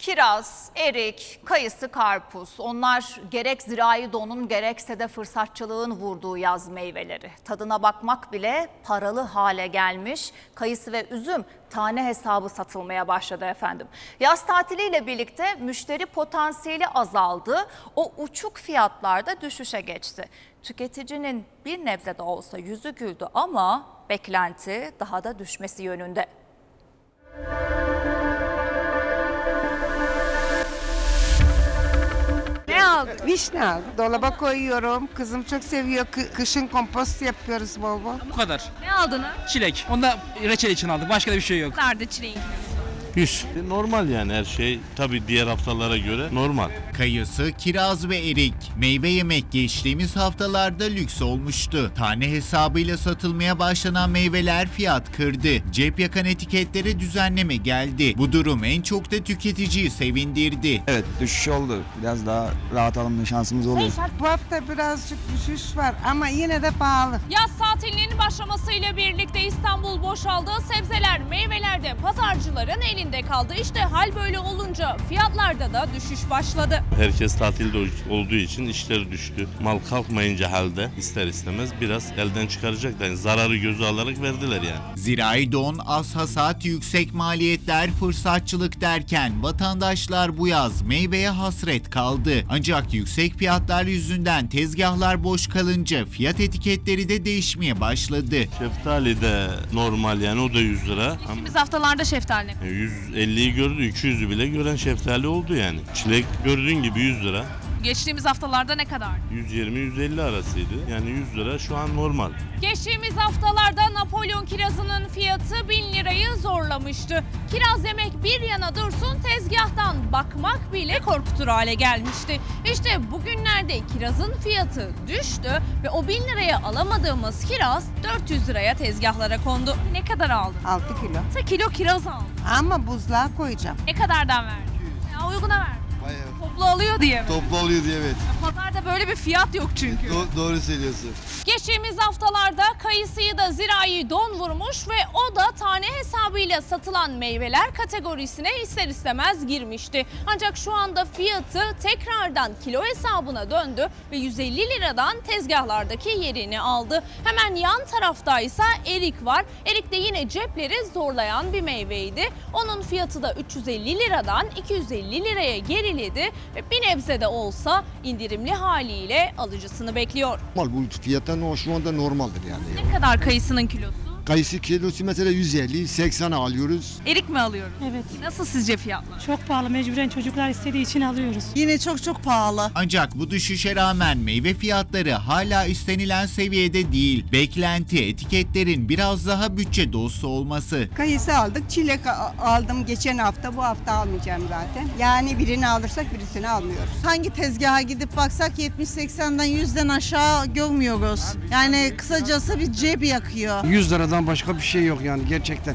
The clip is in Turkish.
Kiraz, erik, kayısı, karpuz onlar gerek zirai donun gerekse de fırsatçılığın vurduğu yaz meyveleri. Tadına bakmak bile paralı hale gelmiş. Kayısı ve üzüm tane hesabı satılmaya başladı efendim. Yaz tatiliyle birlikte müşteri potansiyeli azaldı. O uçuk fiyatlarda düşüşe geçti. Tüketicinin bir nebze de olsa yüzü güldü ama beklenti daha da düşmesi yönünde. Ne aldın? Vişne aldım. Dolaba koyuyorum. Kızım çok seviyor. Kı- kışın kompost yapıyoruz bol bol. Bu kadar. Ne aldın? ha? Çilek. Onu da reçel için aldık. Başka da bir şey yok. Nerede çileğin? 100. Normal yani her şey tabii diğer haftalara göre normal. Kayısı, kiraz ve erik. Meyve yemek geçtiğimiz haftalarda lüks olmuştu. Tane hesabıyla satılmaya başlanan meyveler fiyat kırdı. Cep yakan etiketlere düzenleme geldi. Bu durum en çok da tüketiciyi sevindirdi. Evet düşüş oldu. Biraz daha rahat alınma şansımız oluyor. Bu hafta birazcık düşüş var ama yine de pahalı. Yaz tatilinin başlamasıyla birlikte İstanbul boşaldı. Sebzeler, meyveler de pazarcıların elinde kaldı. İşte hal böyle olunca fiyatlarda da düşüş başladı. Herkes tatilde olduğu için işleri düştü. Mal kalkmayınca halde ister istemez biraz elden çıkaracaklar. Yani zararı gözü alarak verdiler yani. Zirai don, az hasat, yüksek maliyetler, fırsatçılık derken vatandaşlar bu yaz meyveye hasret kaldı. Ancak yüksek fiyatlar yüzünden tezgahlar boş kalınca fiyat etiketleri de değişmeye başladı. Şeftali de normal yani o da 100 lira. Ama Geçtiğimiz haftalarda şeftali ne? 150'yi gördü 200'ü bile gören şeftali oldu yani. Çilek gördüğün gibi 100 lira. Geçtiğimiz haftalarda ne kadar? 120-150 arasıydı. Yani 100 lira şu an normal. Geçtiğimiz haftalarda Napolyon kirazının fiyatı 1000 lirayı zorlamıştı. Kiraz yemek bir yana dursun tezgahtan bakmak bile korkutur hale gelmişti. İşte bugünlerde kirazın fiyatı düştü ve o 1000 liraya alamadığımız kiraz 400 liraya tezgahlara kondu. Ne kadar aldın? 6 kilo. Ta kilo kiraz aldı. Ama buzluğa koyacağım. Ne kadardan verdin? Ya uyguna ver. Toplu alıyor diye mi? Toplu oluyor diye evet. Pazarda böyle bir fiyat yok çünkü. Do- doğru söylüyorsun. Geçtiğimiz haftalarda kayısıyı da zirayı don vurmuş ve o da tane hesabıyla satılan meyveler kategorisine ister istemez girmişti. Ancak şu anda fiyatı tekrardan kilo hesabına döndü ve 150 liradan tezgahlardaki yerini aldı. Hemen yan taraftaysa erik var. Erik de yine cepleri zorlayan bir meyveydi. Onun fiyatı da 350 liradan 250 liraya geriledi ve bir nebze de olsa indirimli haliyle alıcısını bekliyor. Normal bu fiyattan o şu anda normaldir yani. Ne kadar kayısının kilosu? Kayısı kilosu mesela 150, 80 alıyoruz. Erik mi alıyoruz? Evet. Nasıl sizce fiyatlar? Çok pahalı mecburen çocuklar istediği için alıyoruz. Yine çok çok pahalı. Ancak bu düşüşe rağmen meyve fiyatları hala istenilen seviyede değil. Beklenti etiketlerin biraz daha bütçe dostu olması. Kayısı aldık. Çilek aldım geçen hafta. Bu hafta almayacağım zaten. Yani birini alırsak birisini almıyoruz. Hangi tezgaha gidip baksak 70-80'den 100'den aşağı görmüyoruz. Yani kısacası bir cep yakıyor. 100 liradan başka bir şey yok yani gerçekten.